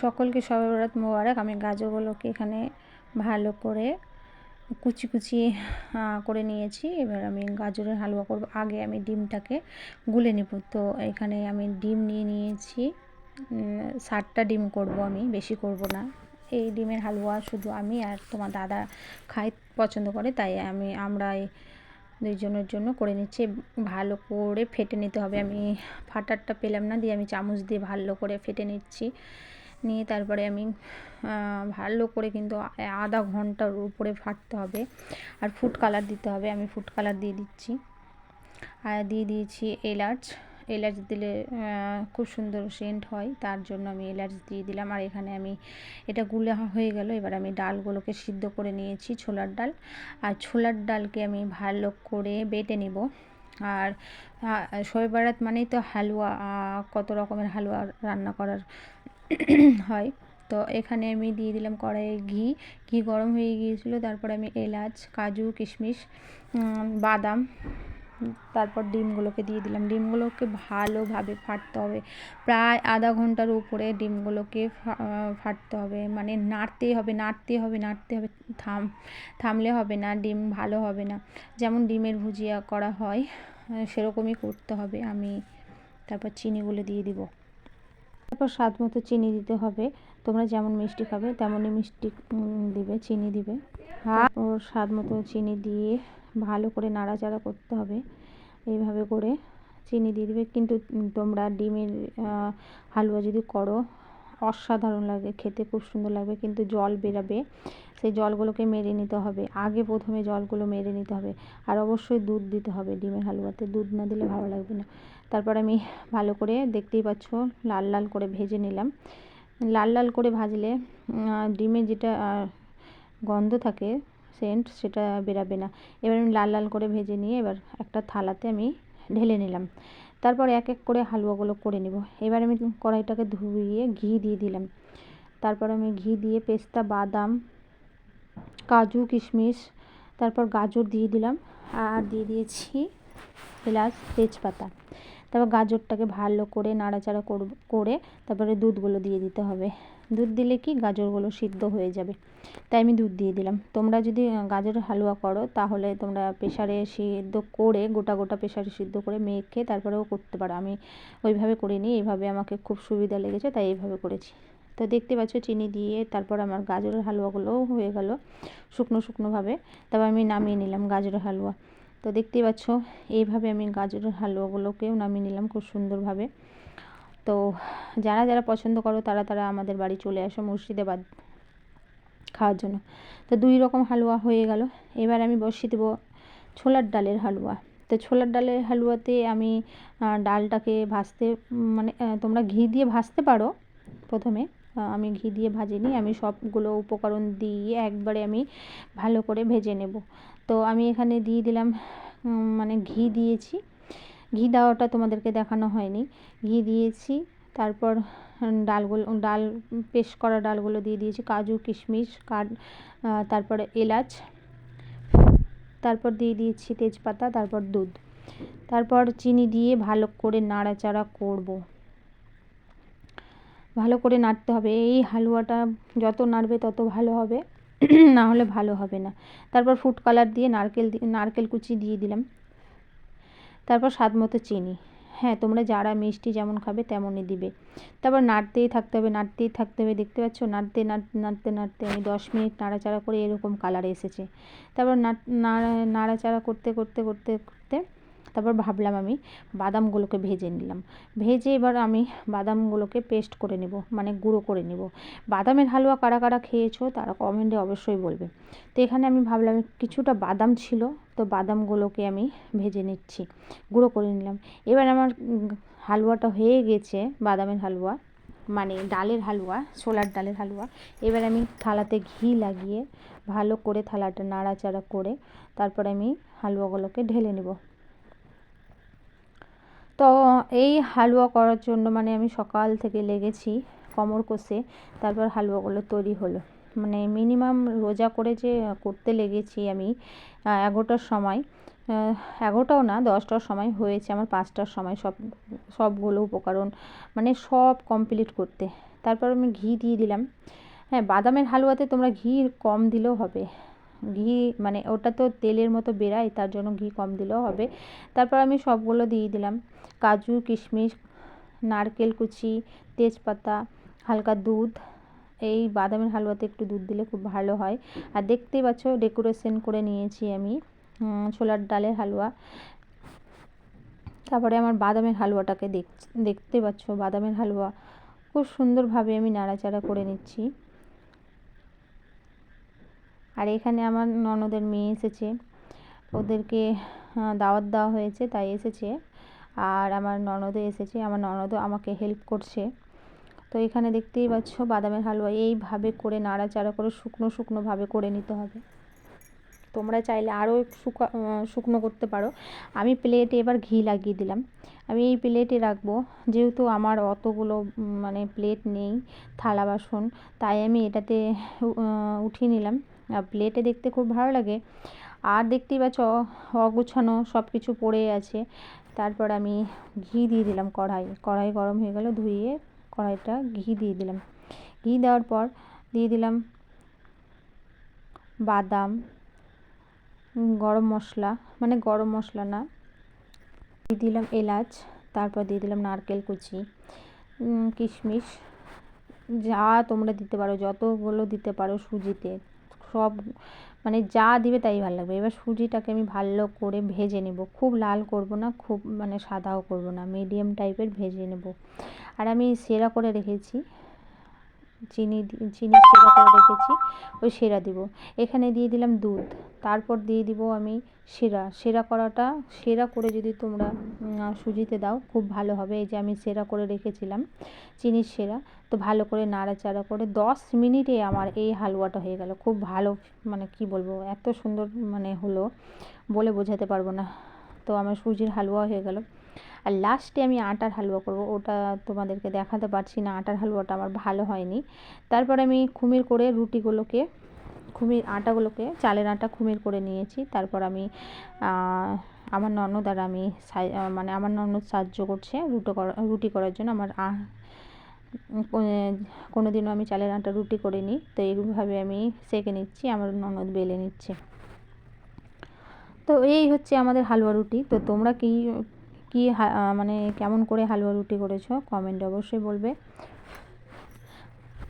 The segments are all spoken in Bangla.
সকলকে সবে বরাত মোবারক। আমি গাজরগুলোকে এখানে ভালো করে কুচি কুচি করে নিয়েছি। এবার আমি গাজরের হালুয়া করব। আগে আমি ডিমটাকে গুলে নেব। তো এখানে আমি ডিম নিয়ে নিয়েছি। ষাটটা ডিম করব আমি, বেশি করব না। এই ডিমের হালুয়া শুধু আমি আর তোমার দাদা খাই, পছন্দ করে। তাই আমি আমরা দুইজনের জন্য করে নিচ্ছি। ভালো করে ফেটে নিতে হবে। আমি ফাটারটা পেলাম না, দিয়ে আমি চামচ দিয়ে ভালো করে ফেটে নিচ্ছি। নিয়ে তারপরে আমি ভালো করে কিন্তু আধা ঘণ্টার উপরে ফাটতে হবে। আর ফুড কালার দিতে হবে, আমি ফুড কালার দিয়ে দিচ্ছি। আর দিয়ে দিয়েছি এলাচ। এলাচ দিলে খুব সুন্দর সেন্ট হয়, তার জন্য আমি এলাচ দিয়ে দিলাম। আর এখানে আমি, এটা গুলে হয়ে গেল, এবার আমি ডালগুলোকে সিদ্ধ করে নিয়েছি, ছোলার ডাল। আর ছোলার ডালকে আমি ভালো করে বেটে নিব। আর শবে বারাত মানেই তো হালুয়া কত রকমের হালুয়া রান্না করার হয়। তো এখানে আমি দিয়ে দিলাম কড়াইয়ে ঘি। ঘি গরম হয়ে গিয়েছিল, তারপর আমি এলাচ, কাজু, কিশমিশ বাদাম, তারপর ডিমগুলোকে দিয়ে দিলাম। ডিমগুলোকে ভালোভাবে ফাটতে হবে। প্রায় আধা ঘণ্টার উপরে ডিমগুলোকে ফাটতে হবে। মানে নাড়তেই হবে, নাড়তে হবে নাড়তে হবে, থাম, থামলে হবে না, ডিম ভালো হবে না। যেমন ডিমের ভুজিয়া করা হয়, সেরকমই করতে হবে। আমি তারপর চিনিগুলো দিয়ে দিব। তারপর স্বাদ মতো চিনি দিতে হবে। তোমরা যেমন মিষ্টি খাবে, তেমনই মিষ্টি দিবে, চিনি দিবে। ও স্বাদ মতো চিনি দিয়ে ভালো করে নাড়াচাড়া করতে হবে। এইভাবে করে চিনি দিয়ে দিবে। কিন্তু তোমরা ডিমের হালুয়া যদি করো, অসাধারণ লাগে, খেতে খুব সুন্দর লাগবে। কিন্তু জল বেরাবে, সেই জলগুলোকে মেরে নিতে হবে। আগে প্রথমে জলগুলো মেরে নিতে হবে। আর অবশ্যই দুধ দিতে হবে ডিমের হালুয়াতে। দুধ না দিলে ভালো লাগবে না। তারপর আমি ভালো করে দেখতেই পাচ্ছ, লাল লাল করে ভেজে নিলাম। লাল লাল করে ভাজলে ডিমে যেটা গন্ধ থাকে সেন্ট সেটা বেরাবে না। এবার আমি লাল লাল করে ভেজে নিয়ে এবার একটা থালাতে আমি ঢেলে নিলাম। তারপর এক এক করে হালুয়াগুলো করে নেব। এবার আমি কড়াইটাকে ধুইয়ে ঘি দিয়ে দিলাম। তারপর আমি ঘি দিয়ে পেস্তা, বাদাম, কাজু, কিশমিশ, তারপর গাজর দিয়ে দিলাম। আর দিয়ে দিয়েছি এলাচ, তেজপাতা। তারপর গাজরটাকে ভালো করে নাড়াচাড়া করে তারপরে দুধগুলো দিয়ে দিতে হবে। দুধ দিলে কি গাজরগুলো সিদ্ধ হয়ে যাবে। তাই আমি দুধ দিয়ে দিলাম। তোমরা যদি গাজরের হালুয়া করো, তাহলে তোমরা প্রেশারে সিদ্ধ করে, গোটা গোটা প্রেশারে সিদ্ধ করে মেখে তারপরেও করতে পারো। আমি ওইভাবে করিনি এইভাবে আমাকে খুব সুবিধা লেগেছে, তাই এইভাবে করেছি। তো দেখতে পাচ্ছ চিনি দিয়ে তারপর আমার গাজরের হালুয়াগুলোও হয়ে গেল শুকনো শুকনোভাবে। তারপর আমি নামিয়ে নিলাম গাজরের হালুয়া। তো দেখতেই পাচ্ছ, এইভাবে আমি গাজরের হালুয়াগুলোকেও নামিয়ে নিলাম খুব সুন্দরভাবে। তো যারা যারা পছন্দ করো, তারা তারা আমাদের বাড়ি চলে আসো মুর্শিদাবাদ খাওয়ার জন্য। তো দুই রকম হালুয়া হয়ে গেল। এবার আমি বসিয়ে দেবো ছোলার ডালের হালুয়া। তো ছোলার ডালের হালুয়াতে আমি ডালটাকে ভাজতে মানে তোমরা ঘি দিয়ে ভাজতে পারো প্রথমে। আমি ঘি দিয়ে ভাজিনি আমি সবগুলো উপকরণ দিয়ে একবারে আমি ভালো করে ভেজে নেব। তো আমি এখানে দিয়ে দিলাম মানে ঘি দিয়েছি। ঘি দেওয়াটা তোমাদেরকে দেখানো হয়নি। ঘি দিয়েছি, তারপর ডালগুলো, ডাল, পেস্ট করা ডালগুলো দিয়ে দিয়েছি। কাজু, কিশমিশ কাঠ তারপরে এলাচ, তারপর দিয়ে দিয়েছি তেজপাতা, তারপর দুধ। তারপর চিনি দিয়ে ভালো করে নাড়াচাড়া করব। ভালো করে নাড়তে হবে। এই হালুয়াটা যত নাড়বে তত ভালো হবে। না হলে ভালো হবে না। তারপর ফুড কালার দিয়ে নারকেল নারকেল কুচি দিয়ে দিলাম। তারপর স্বাদ মতো চিনি। হ্যাঁ তোমরা যারা মিষ্টি যেমন খাবে তেমনই দিবে। তারপর নাড়তেই থাকতে হবে, নাড়তেই থাকতে হবে। দেখতে পাচ্ছ? নাড়তে নাড়তে নাড়তে নাড়তে আমি দশ মিনিট নাড়াচাড়া করে এরকম কালার এসেছে। তারপর নাড়াচাড়া করতে করতে করতে করতে তারপর ভাবলাম আমি বাদামগুলোকে ভেজে নিলাম। ভেজে এবার আমি বাদামগুলোকে পেস্ট করে নেব মানে গুঁড়ো করে নেব। বাদামের হালুয়া কারা কারা খেয়েছো তারা কমেন্টে অবশ্যই বলবে। তো এখানে আমি ভাবলাম কিছুটা বাদাম ছিল, তো বাদামগুলোকে আমি ভেজে নিচ্ছি, গুঁড়ো করে নিলাম। এবার আমার হালুয়াটা হয়ে গেছে, বাদামের হালুয়া মানে ডালের হালুয়া, ছোলার ডালের হালুয়া। এবার আমি থালাতে ঘি লাগিয়ে ভালো করে থালাটা নাড়াচাড়া করে তারপরে আমি হালুয়াগুলোকে ঢেলে নেব। তো এই হালুয়া করার জন্য মানে আমি সকাল থেকে লেগেছি কোমর কষে, তারপর হালুয়াগুলো তৈরি হলো। মানে মিনিমাম রোজা করে যে করতে লেগেছি আমি এগারোটার সময় এগারোটাও না, দশটার সময় হয়েছে আমার, পাঁচটার সময় সব, সবগুলো উপকরণ মানে সব কমপ্লিট করতে। তারপর আমি ঘি দিয়ে দিলাম। হ্যাঁ বাদামের হালুয়াতে তোমরা ঘি কম দিলেও হবে। ঘি মানে ওটা তো তেলের মতো বেরায়, তার জন্য ঘি কম দিলেও হবে। তারপর আমি সবগুলো দিয়ে দিলাম। কাজু, কিশমিশ, নারকেল কুচি, তেজপাতা, হালকা দুধ। এই বাদামের হালুয়াতে একটু দুধ দিলে খুব ভালো হয়। আর দেখতেই পাচ্ছ ডেকোরেশন করে নিয়েছি আমি ছোলার ডালের হালুয়া। তারপরে আমার বাদামের হালুয়াটাকে দেখ, দেখতে পাচ্ছ, বাদামের হালুয়া। খুব সুন্দরভাবে আমি নাড়াচাড়া করে নিচ্ছি। আর এখানে আমার ননদের মেয়ে এসেছে। ওদেরকে দাওয়াত দেওয়া হয়েছে, তাই এসেছে। আর আমার ননদও এসেছে, আমার ননদও আমাকে হেল্প করছে। তো এখানে দেখতেই পাচ্ছ বাদামের হালুয়া, এইভাবে করে নাড়াচাড়া করে শুকনো শুকনোভাবে করে নিতে হবে। তোমরা চাইলে আরও শুকা শুকনো করতে পারো। আমি প্লেটে এবার ঘি লাগিয়ে দিলাম। আমি এই প্লেটে রাখব, যেহেতু আমার অতগুলো মানে প্লেট নেই থালা বাসন, তাই আমি এটাতে উঠিয়ে নিলাম। প্লেটে দেখতে খুব ভালো লাগে। আর দেখতেই পাচ্ছ অগুছানো সব কিছু পড়ে আছে। তারপর আমি ঘি দিয়ে দিলাম কড়াই। কড়াই গরম হয়ে গেল, ধুয়ে কড়াইটা ঘি দিয়ে দিলাম। ঘি দেওয়ার পর দিয়ে দিলাম বাদাম, গরম মশলা মানে গরম মশলা না। দিয়ে দিলাম এলাচ, তারপর দিয়ে দিলাম নারকেল কুচি কিশমিশ, যা তোমরা দিতে পারো, যতগুলো দিতে পারো সুজিতে। সব মানে যা দিবে তাই ভালো লাগবে। এবার সুজিটাকে আমি ভালো করে ভেজে নেব। খুব লাল করব না, খুব মানে সাদাও করব না মিডিয়াম টাইপের ভেজে নেব। আর আমি সেরা করে রেখেছি, চিনি চিনি সেরা করে রেখেছি, ওই সেরা দিব। এখানে দিয়ে দিলাম দুধ। তারপর দিয়ে দিব আমি সেরা। সেরা করাটা, সেরা করে যদি তোমরা সুজিতে দাও, খুব ভালো হবে। এই যে আমি সেরা করে রেখেছিলাম, চিনির সেরা। তো ভালো করে নাড়াচাড়া করে দশ মিনিটে আমার এই হালুয়াটা হয়ে গেল। খুব ভালো মানে কি বলব, এত সুন্দর মানে হলো বলে বোঝাতে পারব না। তো আমার সুজির হালুয়া হয়ে গেল। আর লাস্টে আমি আটার হালুয়া করব। ওটা তোমাদেরকে দেখাতে পারছি না, আটার হালুয়াটা আমার ভালো হয়নি। তারপর আমি খুমির করে রুটিগুলোকে খুমির আটাগুলোকে, চালের আটা খুমির করে নিয়েছি। তারপর আমি আমার ননদ আর আমি মানে আমার ননদ সাহায্য করছে রুটো করা, রুটি করার জন্য। আমার কোনো দিনও আমি চালের আটা রুটি করে নিই তো এইভাবে আমি সেঁকে নিচ্ছি, আমার ননদ বেলে নিচ্ছে। তো এই হচ্ছে আমাদের হালুয়া রুটি। তো তোমরা কি কি মানে কেমন করে হালুয়া রুটি করেছ? কমেন্টে অবশ্যই বলবে।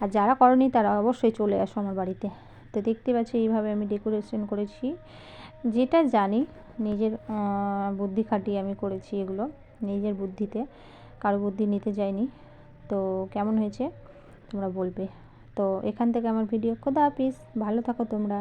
আর যারা করনি তারা অবশ্যই চলে আসো আমার বাড়িতে। তো দেখতে পাচ্ছি, এইভাবে আমি ডেকোরেশন করেছি। যেটা জানি, নিজের বুদ্ধি খাটিয়ে আমি করেছি এগুলো, নিজের বুদ্ধিতে। কারও বুদ্ধি নিতে যাইনি। তো কেমন হয়েছে? তোমরা বলবে। তো এখান থেকে আমার ভিডিও খোদা হাফিস ভালো থাকো তোমরা।